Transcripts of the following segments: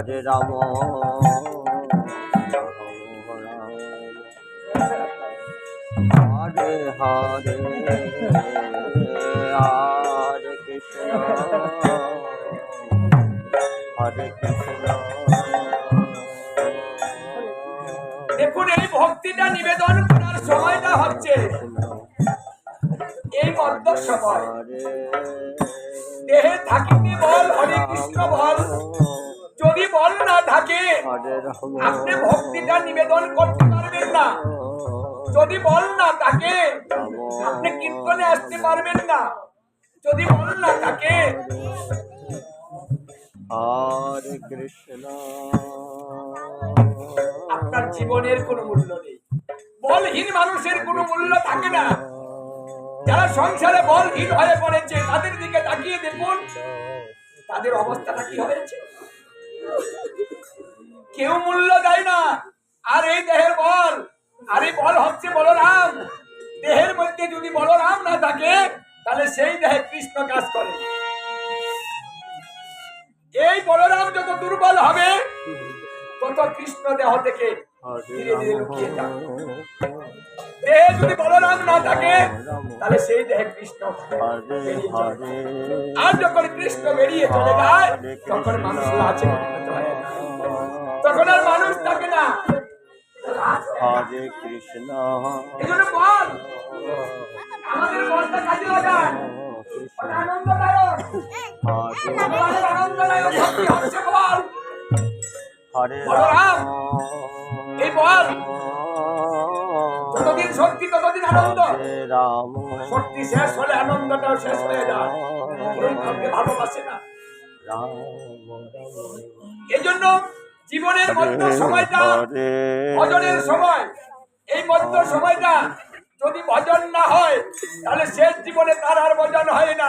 হরে রাম হরে হরে হরে কৃষ্ণ। হরে কৃষ্ণ। দেখুন এই ভক্তিটা নিবেদন করার সময়টা হচ্ছে এই মধ্য সময়। দেহে থাকিতে বল হরে কৃষ্ণ বল। যদি বল না থাকে আপনি ভক্তিটা নিবেদন করতে পারবেন না। যদি বল না থাকে আপনি কীর্তনে আসতে পারবেন না। যদি বল না থাকে হরে কৃষ্ণ। আপনার জীবনের কোনো মূল্য নেই। বলহীন মানুষের কোনো মূল্য থাকে না। যারা সংসারে বলহীন হয়ে পড়েছে তাদের দিকে তাকিয়ে দেখুন তাদের অবস্থাটা কি হয়েছে? কেউ মূল্য দেয় না। আর এই দেহের বল, আর এই বল হচ্ছে বলরাম। দেহের মধ্যে যদি বলরাম না থাকে, তাহলে সেই দেহে কৃষ্ণ কাজ করে। এই বলরাম যত দুর্বল হবে, তত কৃষ্ণ দেহ থেকে দেহে যদি বলরাম না থাকে তাহলে সেই দেহে কৃষ্ণ আর যখন কৃষ্ণ বেরিয়ে চলে যায় তখন মানুষ যায়। তখন আর মানুষ থাকে না। হরে কৃষ্ণ। এই জন্য বল আমাদের বলটা কাজে লাগান। আনন্দদায়ক। আনন্দদায়ক ভক্তি হচ্ছে বল। এই বল। যতদিন শক্তি ততদিন আনন্দ। শক্তি শেষ হলে আনন্দটাও শেষ হয়ে যায়। কেউ কাউকে ভালোবাসে না। রাম। এই জন্য জীবনের মধ্য সময়টা ভজনের সময়। এই মধ্য সময়টা যদি ভজন না হয় তাহলে শেষ জীবনে তার আর ভজন হয় না।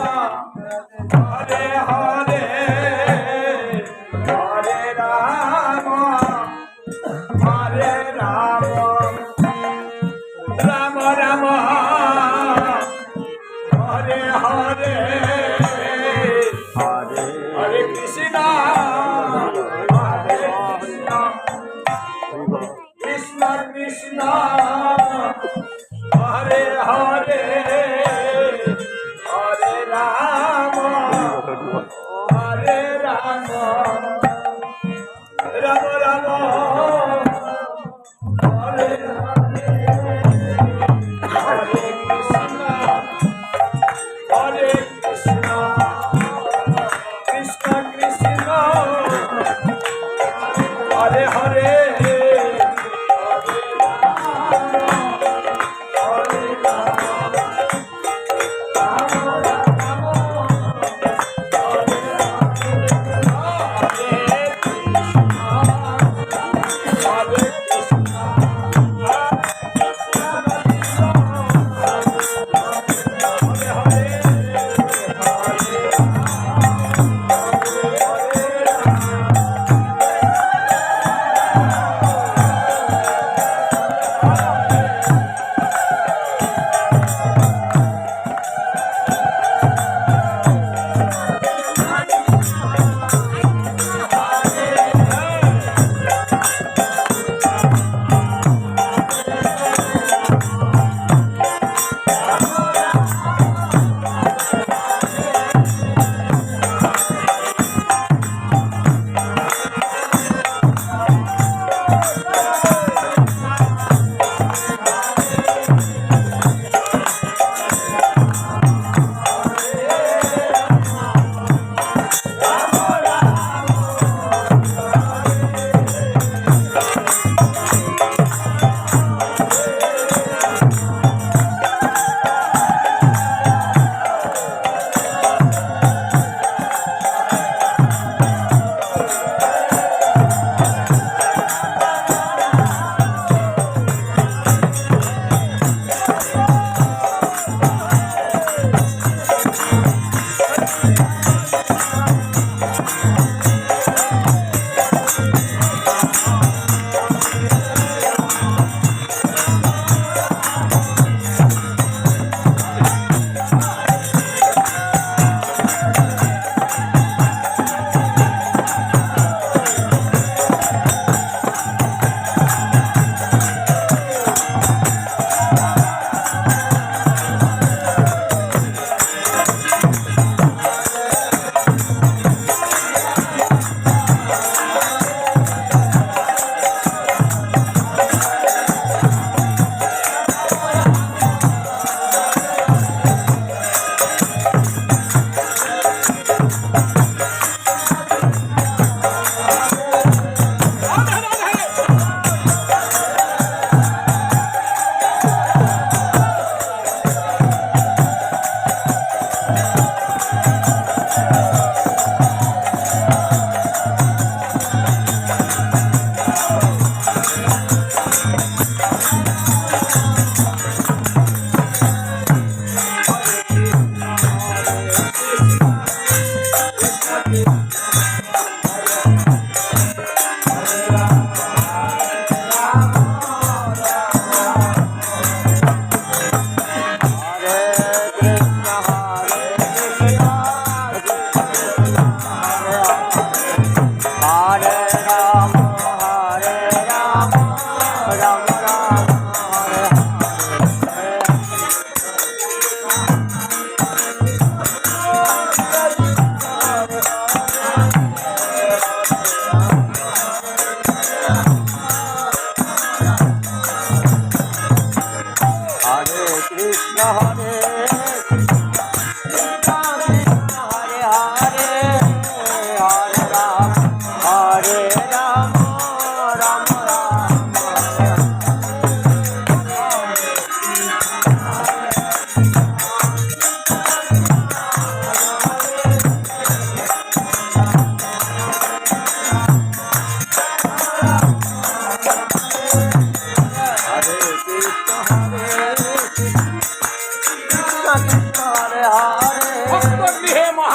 la la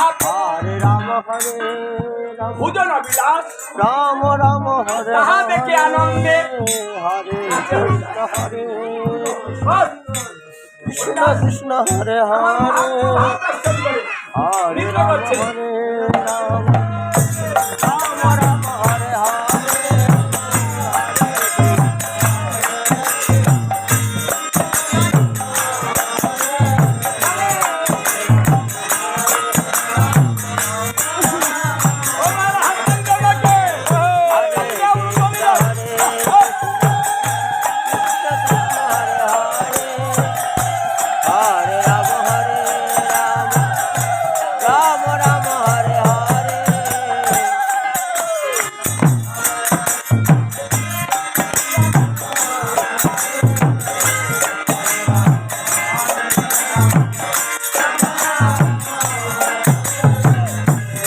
বিলাস হরে রাম। হরে ভুজন বিলাস রাম রাম হরে তাহা দেখে আনন্দে। আচ্ছা। কৃষ্ণ কৃষ্ণ হরে হরে। হরে হরে রাম।